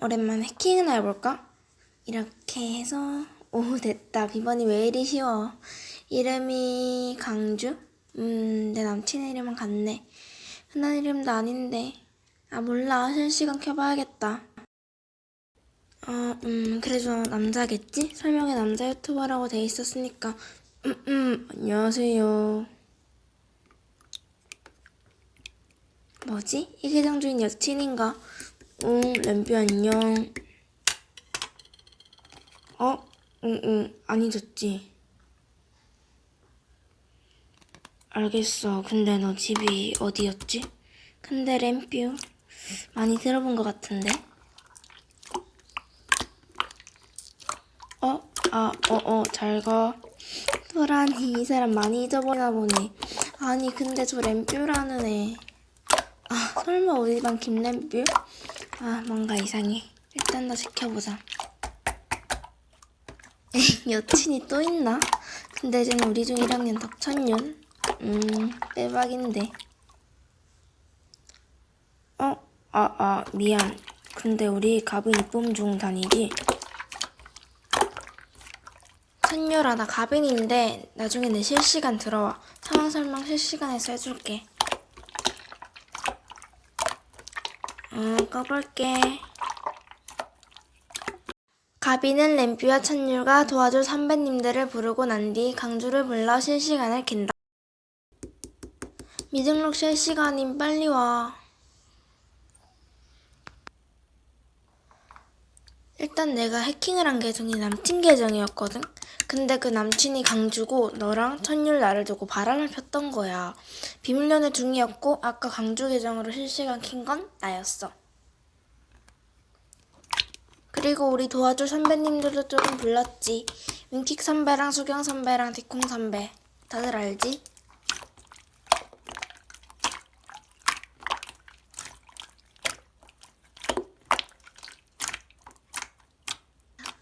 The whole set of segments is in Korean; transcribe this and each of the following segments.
오랜만에 해킹이나 해볼까? 이렇게 해서 오 됐다 비번이 왜 이리 쉬워 이름이 강주? 음 내 남친 이름은 같네 흔한 이름도 아닌데 아 몰라 실시간 켜봐야겠다 어 음 그래도 남자겠지? 설명에 남자 유튜버라고 돼 있었으니까 음 음 안녕하세요 뭐지? 이 계정 주인 여친인가? 응, 램비 안녕. 어? 응, 응, 안 잊었지. 알겠어. 근데 너 집이 어디였지? 근데 램뷰 많이 들어본 것 같은데? 어? 아, 어, 어, 잘 가. 도라니, 이 사람 많이 잊어버리나 보네. 아니, 근데 저 램뷰라는 애. 아, 설마 우리 반 김램뷰? 아, 뭔가 이상해. 일단 더 지켜보자. 여친이 또 있나? 근데 쟤는 우리 중 1학년 덕천윤. 음, 빼박인데. 어? 아, 아, 미안. 근데 우리 가빈 이쁨 중 다니기. 천유라, 나 가빈인데 나중에 내 실시간 들어와. 상황 설명 실시간에서 해줄게. 어, 꺼볼게. 가비는 램뷰와 찬율과 도와줄 선배님들을 부르고 난 뒤 강주를 불러 실시간을 킨다. 미등록 실시간임 빨리 와. 일단 내가 해킹을 한 계정이 남친 계정이었거든? 근데 그 남친이 강주고 너랑 천율 나를 두고 바람을 폈던 거야. 비밀 연애 중이었고 아까 강주 계정으로 실시간 킨 건 나였어. 그리고 우리 도와줄 선배님들도 조금 불렀지. 윙킥 선배랑 수경 선배랑 디콩 선배. 다들 알지?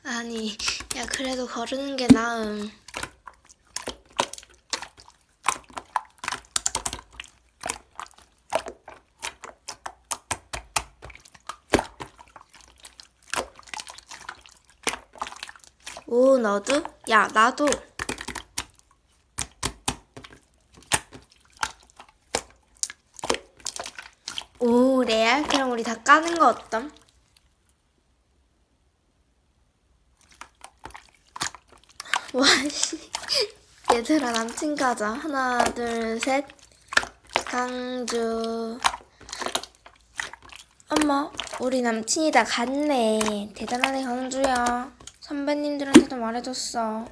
아니, 야, 그래도 거르는 게 나음. 오, 너도? 야, 나도. 오, 레알? 그럼 우리 다 까는 거 어떤? 와, 씨. 얘들아, 남친 가자. 하나, 둘, 셋. 강주. 어머, 우리 남친이 다 갔네. 대단하네, 강주야. 선배님들한테도 말해줬어.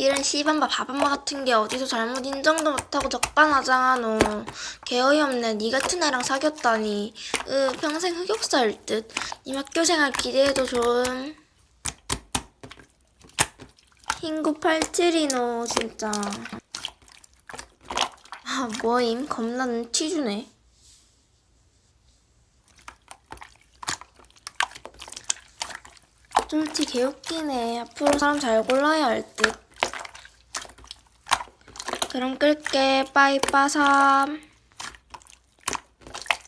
이런 씨밤바 바밤바 같은 게 어디서 잘못 인정도 못하고 적반하장하 너. 개 어이없네. 니 같은 애랑 사귀었다니. 으 평생 흑역사일 듯. 님 학교 생활 기대해도 좀. 흰구 87이노 진짜. 아 뭐임? 겁나 눈치 주네. 쫄티 개웃기네. 앞으로 사람 잘 골라야 할 듯. 그럼 끌게. 빠이빠삼.